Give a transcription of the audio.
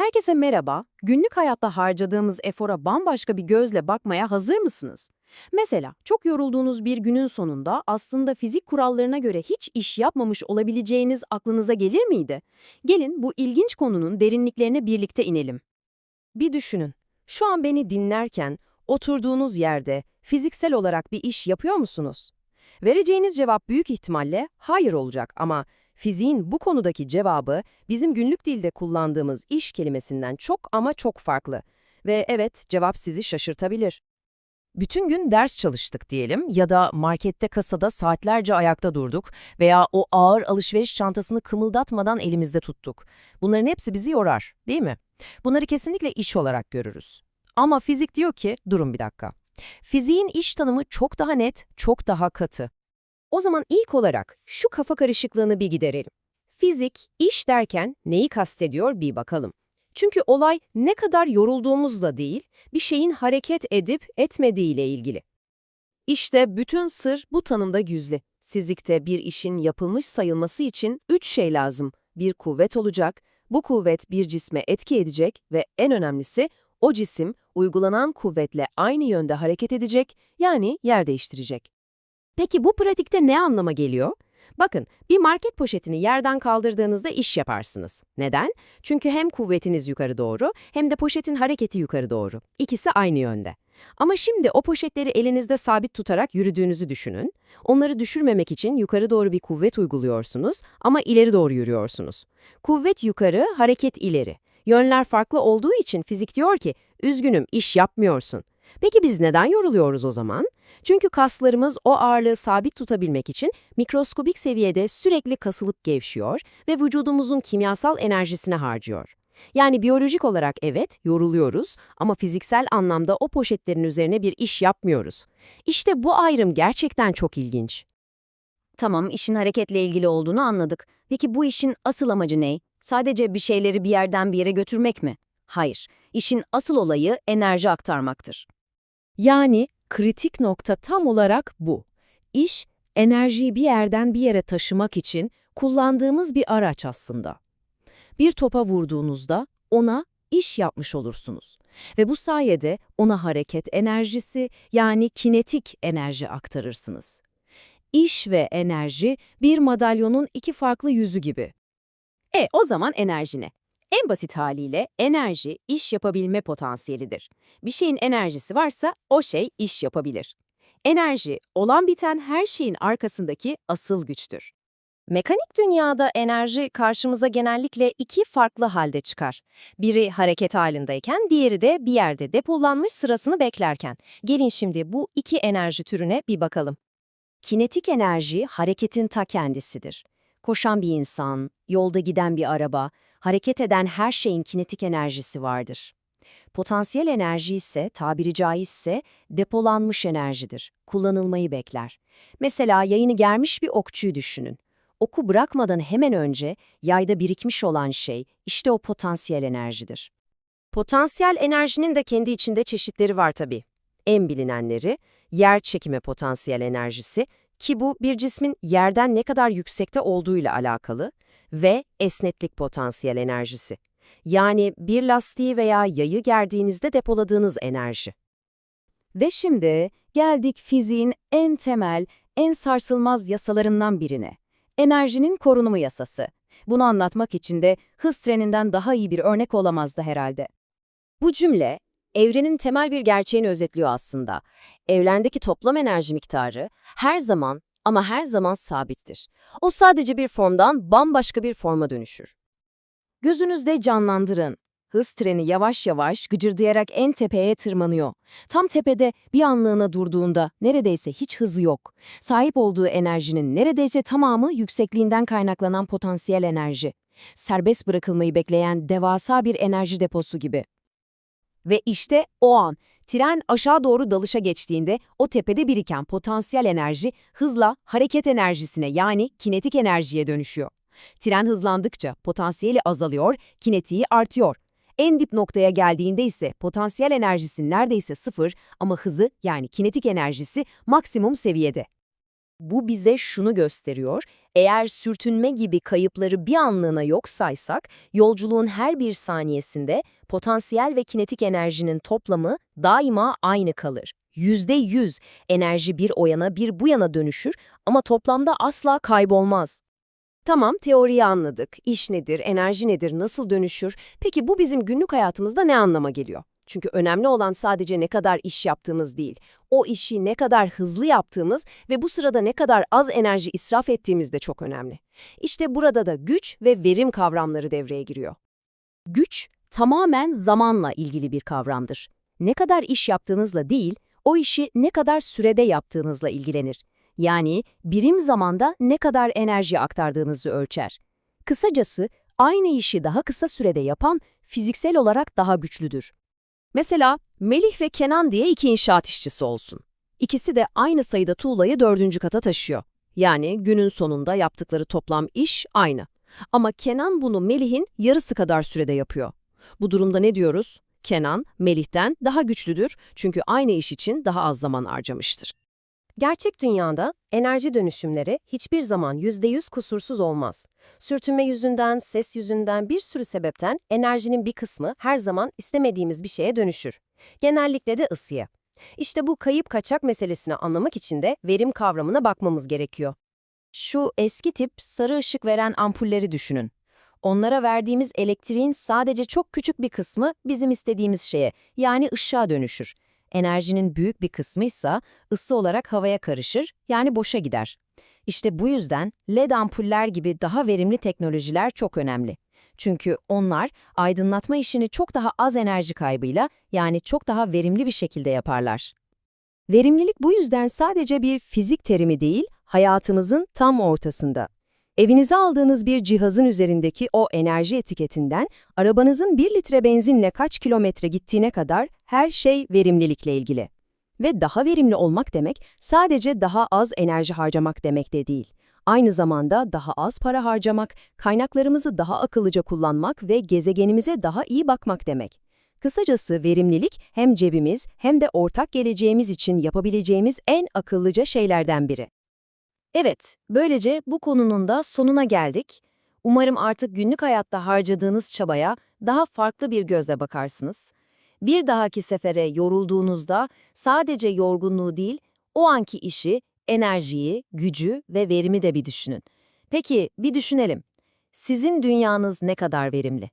Herkese merhaba. Günlük hayatta harcadığımız efora bambaşka bir gözle bakmaya hazır mısınız? Mesela çok yorulduğunuz bir günün sonunda aslında fizik kurallarına göre hiç iş yapmamış olabileceğiniz aklınıza gelir miydi? Gelin bu ilginç konunun derinliklerine birlikte inelim. Bir düşünün. Şu an beni dinlerken oturduğunuz yerde fiziksel olarak bir iş yapıyor musunuz? Vereceğiniz cevap büyük ihtimalle hayır olacak ama fiziğin bu konudaki cevabı bizim günlük dilde kullandığımız iş kelimesinden çok ama çok farklı. Ve evet cevap sizi şaşırtabilir. Bütün gün ders çalıştık diyelim ya da markette kasada saatlerce ayakta durduk veya o ağır alışveriş çantasını kımıldatmadan elimizde tuttuk. Bunların hepsi bizi yorar, değil mi? Bunları kesinlikle iş olarak görürüz. Ama fizik diyor ki, durun bir dakika. Fiziğin iş tanımı çok daha net, çok daha katı. O zaman ilk olarak şu kafa karışıklığını bir giderelim. Fizik, iş derken neyi kastediyor bir bakalım. Çünkü olay ne kadar yorulduğumuzla değil, bir şeyin hareket edip etmediğiyle ilgili. İşte bütün sır bu tanımda gizli. Fizikte bir işin yapılmış sayılması için üç şey lazım. Bir kuvvet olacak, bu kuvvet bir cisme etki edecek ve en önemlisi o cisim uygulanan kuvvetle aynı yönde hareket edecek, yani yer değiştirecek. Peki bu pratikte ne anlama geliyor? Bakın, bir market poşetini yerden kaldırdığınızda iş yaparsınız. Neden? Çünkü hem kuvvetiniz yukarı doğru hem de poşetin hareketi yukarı doğru. İkisi aynı yönde. Ama şimdi o poşetleri elinizde sabit tutarak yürüdüğünüzü düşünün. Onları düşürmemek için yukarı doğru bir kuvvet uyguluyorsunuz ama ileri doğru yürüyorsunuz. Kuvvet yukarı, hareket ileri. Yönler farklı olduğu için fizik diyor ki, üzgünüm iş yapmıyorsun. Peki biz neden yoruluyoruz o zaman? Çünkü kaslarımız o ağırlığı sabit tutabilmek için mikroskobik seviyede sürekli kasılıp gevşiyor ve vücudumuzun kimyasal enerjisini harcıyor. Yani biyolojik olarak evet yoruluyoruz ama fiziksel anlamda o poşetlerin üzerine bir iş yapmıyoruz. İşte bu ayrım gerçekten çok ilginç. Tamam, işin hareketle ilgili olduğunu anladık. Peki bu işin asıl amacı ne? Sadece bir şeyleri bir yerden bir yere götürmek mi? Hayır, işin asıl olayı enerji aktarmaktır. Yani kritik nokta tam olarak bu. İş, enerjiyi bir yerden bir yere taşımak için kullandığımız bir araç aslında. Bir topa vurduğunuzda ona iş yapmış olursunuz. Ve bu sayede ona hareket enerjisi yani kinetik enerji aktarırsınız. İş ve enerji bir madalyonun iki farklı yüzü gibi. E o zaman enerji ne? En basit haliyle enerji iş yapabilme potansiyelidir. Bir şeyin enerjisi varsa o şey iş yapabilir. Enerji, olan biten her şeyin arkasındaki asıl güçtür. Mekanik dünyada enerji karşımıza genellikle iki farklı halde çıkar. Biri hareket halindeyken, diğeri de bir yerde depolanmış sırasını beklerken. Gelin şimdi bu iki enerji türüne bir bakalım. Kinetik enerji hareketin ta kendisidir. Koşan bir insan, yolda giden bir araba, hareket eden her şeyin kinetik enerjisi vardır. Potansiyel enerji ise, tabiri caizse, depolanmış enerjidir. Kullanılmayı bekler. Mesela yayını germiş bir okçuyu düşünün. Oku bırakmadan hemen önce yayda birikmiş olan şey işte o potansiyel enerjidir. Potansiyel enerjinin de kendi içinde çeşitleri var tabii. En bilinenleri yer çekimi potansiyel enerjisi ki bu bir cismin yerden ne kadar yüksekte olduğuyla alakalı ve esnetlik potansiyel enerjisi. Yani bir lastiği veya yayı gerdiğinizde depoladığınız enerji. Ve şimdi geldik fiziğin en temel, en sarsılmaz yasalarından birine. Enerjinin korunumu yasası. Bunu anlatmak için de hız treninden daha iyi bir örnek olamazdı herhalde. Bu cümle, evrenin temel bir gerçeğini özetliyor aslında. Evrendeki toplam enerji miktarı her zaman ama her zaman sabittir. O sadece bir formdan bambaşka bir forma dönüşür. Gözünüzde canlandırın. Hız treni yavaş yavaş gıcırdayarak en tepeye tırmanıyor. Tam tepede bir anlığına durduğunda neredeyse hiç hızı yok. Sahip olduğu enerjinin neredeyse tamamı yüksekliğinden kaynaklanan potansiyel enerji. Serbest bırakılmayı bekleyen devasa bir enerji deposu gibi. Ve işte o an tren aşağı doğru dalışa geçtiğinde o tepede biriken potansiyel enerji hızla hareket enerjisine yani kinetik enerjiye dönüşüyor. Tren hızlandıkça potansiyeli azalıyor, kinetiği artıyor. En dip noktaya geldiğinde ise potansiyel enerjisi neredeyse sıfır ama hızı yani kinetik enerjisi maksimum seviyede. Bu bize şunu gösteriyor, Eğer sürtünme gibi kayıpları bir anlığına yok saysak, yolculuğun her bir saniyesinde potansiyel ve kinetik enerjinin toplamı daima aynı kalır. Yüzde yüz enerji bir o yana bir bu yana dönüşür ama toplamda asla kaybolmaz. Tamam, teoriyi anladık. İş nedir, enerji nedir, nasıl dönüşür? Peki bu bizim günlük hayatımızda ne anlama geliyor? Çünkü önemli olan sadece ne kadar iş yaptığımız değil. O işi ne kadar hızlı yaptığımız ve bu sırada ne kadar az enerji israf ettiğimiz de çok önemli. İşte burada da güç ve verim kavramları devreye giriyor. Güç tamamen zamanla ilgili bir kavramdır. Ne kadar iş yaptığınızla değil, o işi ne kadar sürede yaptığınızla ilgilenir. Yani birim zamanda ne kadar enerji aktardığınızı ölçer. Kısacası aynı işi daha kısa sürede yapan fiziksel olarak daha güçlüdür. Mesela Melih ve Kenan diye iki inşaat işçisi olsun. İkisi de aynı sayıda tuğlayı dördüncü kata taşıyor. Yani günün sonunda yaptıkları toplam iş aynı. Ama Kenan bunu Melih'in yarısı kadar sürede yapıyor. Bu durumda ne diyoruz? Kenan, Melih'ten daha güçlüdür çünkü aynı iş için daha az zaman harcamıştır. Gerçek dünyada enerji dönüşümleri hiçbir zaman %100 kusursuz olmaz. Sürtünme yüzünden, ses yüzünden bir sürü sebepten enerjinin bir kısmı her zaman istemediğimiz bir şeye dönüşür. Genellikle de ısıya. İşte bu kayıp kaçak meselesini anlamak için de verim kavramına bakmamız gerekiyor. Şu eski tip sarı ışık veren ampulleri düşünün. Onlara verdiğimiz elektriğin sadece çok küçük bir kısmı bizim istediğimiz şeye, yani ışığa dönüşür. Enerjinin büyük bir kısmı ise ısı olarak havaya karışır, yani boşa gider. İşte bu yüzden LED ampuller gibi daha verimli teknolojiler çok önemli. Çünkü onlar aydınlatma işini çok daha az enerji kaybıyla, yani çok daha verimli bir şekilde yaparlar. Verimlilik bu yüzden sadece bir fizik terimi değil, hayatımızın tam ortasında. Evinize aldığınız bir cihazın üzerindeki o enerji etiketinden, arabanızın 1 litre benzinle kaç kilometre gittiğine kadar her şey verimlilikle ilgili. Ve daha verimli olmak demek, sadece daha az enerji harcamak demek de değil. Aynı zamanda daha az para harcamak, kaynaklarımızı daha akıllıca kullanmak ve gezegenimize daha iyi bakmak demek. Kısacası verimlilik hem cebimiz hem de ortak geleceğimiz için yapabileceğimiz en akıllıca şeylerden biri. Evet, böylece bu konunun da sonuna geldik. Umarım artık günlük hayatta harcadığınız çabaya daha farklı bir gözle bakarsınız. Bir dahaki sefere yorulduğunuzda sadece yorgunluğu değil, o anki işi, enerjiyi, gücü ve verimi de bir düşünün. Peki, bir düşünelim. Sizin dünyanız ne kadar verimli?